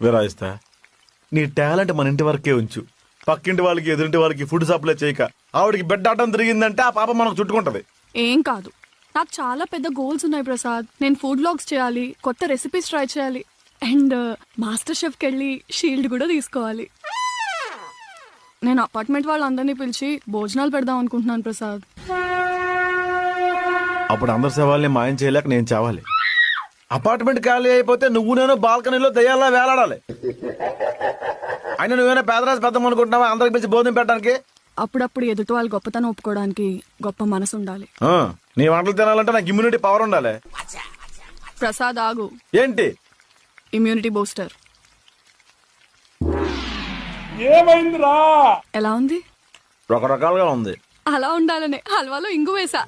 విరాయిస్తా నీ టాలెంట్ మన ఇంటి వరకే ఉంచు. పక్కింటి వాళ్ళకి ఎదురింటి వాళ్ళకి ఫుడ్ సప్లై చేయక ఆవిడకి బెడ్ ఆటం తిరిగిందంటే ఆ పాప మనకు చుట్టుకుంటది. ఏం కాదు. నాకు చాలా పెద్ద గోల్స్ ఉన్నాయి ప్రసాద్. నేను ఫుడ్ బ్లాగ్స్ చేయాలి కొత్త రెసిపీస్ ట్రై చేయాలి అండ్ మాస్టర్ షెఫ్కి వెళ్ళి షీల్డ్ కూడా తీసుకోవాలి. నేను అపార్ట్మెంట్ వాళ్ళందరినీ పిలిచి భోజనాలు పెడదాం అనుకుంటున్నాను ప్రసాద్. అప్పుడు అందరి సవాల్ని మాయం చేయలేక నేను చావాలి. అపార్ట్మెంట్ ఖాళీ అయిపోతే నువ్వు నేను బాల్కనీలో దయ్యాలా వేలాడాలి. అయినా నువ్వేనా పేదరాజు పెద్దం అనుకుంటున్నావా? అందరికి పిలిచి భోజనం పెట్టడానికి? అప్పుడప్పుడు ఎదుటి వాళ్ళు గొప్పతనం ఒప్పుకోవడానికి గొప్ప మనసు ఉండాలి. ఆ, నీ వంటలు తినాలంటే నాకు ఇమ్యూనిటీ పవర్ ఉండాలి. ప్రసాద్ ఆగు. ఏంటి? ఇమ్యూనిటీ బూస్టర్ ఏమైందిరా? ఎలా ఉంది? రకరకాలుగా ఉంది. అలా ఉండాలనే హల్వాలో ఇంగు వేసా.